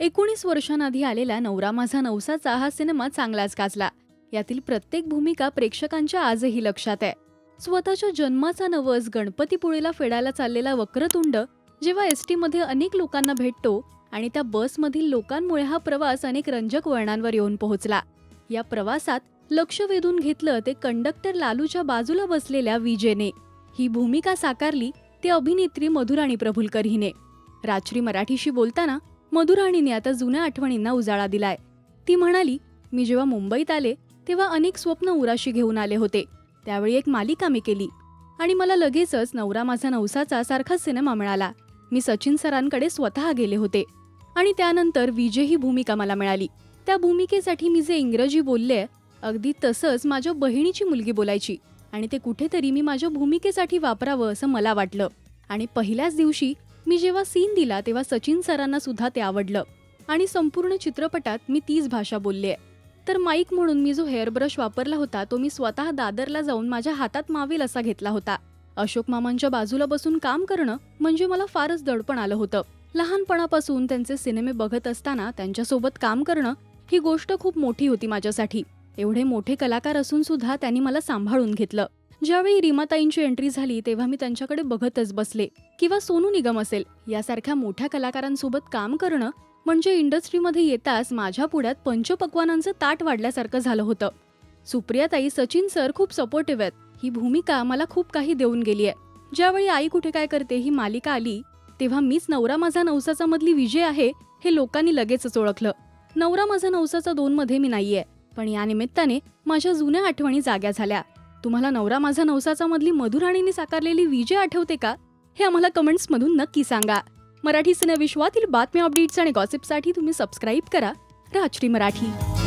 एकोणीस वर्षांआधी आलेला नवरा माझा नवसाचा हा सिनेमा चांगलाच गाजला. यातील प्रत्येक भूमिका प्रेक्षकांच्या आजही लक्षात आहे. स्वतःच्या जन्माचा नवस गणपतीपुळेला फेडायला चाललेला वक्रतुंड जेव्हा एस टीमध्ये अनेक लोकांना भेटतो आणि त्या बसमधील लोकांमुळे हा प्रवास अनेक रंजक वळणांवर येऊन पोहोचला. या प्रवासात लक्ष वेधून घेतलं ते कंडक्टर लालूच्या बाजूला बसलेल्या विजेने. ही भूमिका साकारली ते अभिनेत्री मधुराणी प्रभुलकर हिने. रात्री मराठीशी बोलताना मधुराणीने आता जुन्या आठवणींना उजाळा दिलाय. ती म्हणाली मी जेव्हा मुंबईत आले तेव्हा अनेक स्वप्न उराशी घेऊन आले होते. त्यावेळी एक मालिका मी केली. आणि मला लगेचच नवरा माझा नवसाचा सारखाच सिनेमा मिळाला. मी सचिन सरांकडे स्वतः गेले होते. आणि त्यानंतर विजय ही भूमिका मला मिळाली. त्या भूमिकेसाठी मी जे इंग्रजी बोलले अगदी तसंच माझ्या बहिणीची मुलगी बोलायची. आणि ते कुठेतरी मी माझ्या भूमिकेसाठी वापरावं असं मला वाटलं. आणि पहिल्याच दिवशी मी जेव्हा सीन दिला तेव्हा सचिन सरांना सुद्धा ते आवडलं. आणि संपूर्ण चित्रपटात मी तीच भाषा बोलली आहे तर माईक म्हणून मी जो हेअरब्रश वापरला होता तो मी स्वतः दादरला जाऊन माझ्या हातात मावेल असा घेतला होता. अशोक मामांच्या बाजूला बसून काम करणं म्हणजे मला फारच दडपण आलं होतं. लहानपणापासून त्यांचे सिनेमे बघत असताना त्यांच्यासोबत काम करणं ही गोष्ट खूप मोठी होती माझ्यासाठी. एवढे मोठे कलाकार असून सुद्धा त्यांनी मला सांभाळून घेतलं. ज्यावेळी रीमाताईंची एंट्री झाली तेव्हा मी त्यांच्याकडे बघतच बसले. किंवा सोनू निगम असेल यासारख्या मोठ्या कलाकारांसोबत काम करणं म्हणजे इंडस्ट्रीमध्ये येताच माझ्या पुढ्यात पंचपक्वानांचं ताट वाढल्यासारखं झालं होतं. सुप्रियाताई सचिन सर खूप सपोर्टिव्ह आहेत. ही भूमिका मला खूप काही देऊन गेली आहे. ज्यावेळी आई कुठे काय करते ही मालिका आली तेव्हा मीच नवरा माझा नवसाचा मधली विजय आहे हे लोकांनी लगेचच ओळखलं. नवरा माझा नवसाचा दोन मध्ये मी नाहीये पण या निमित्ताने माझ्या जुन्या आठवणी जाग्या झाल्या. तुम्हाला नवरा माझा नवसाचा मधली मधुराणीने साकारलेली विजय आठवते का? हे आम्हाला कमेंट्समधून नक्की सांगा. मराठी सिनेविश्वातील बातम्या अपडेट्स आणि गॉसिपसाठी तुम्ही सबस्क्राईब करा. राजश्री मराठी.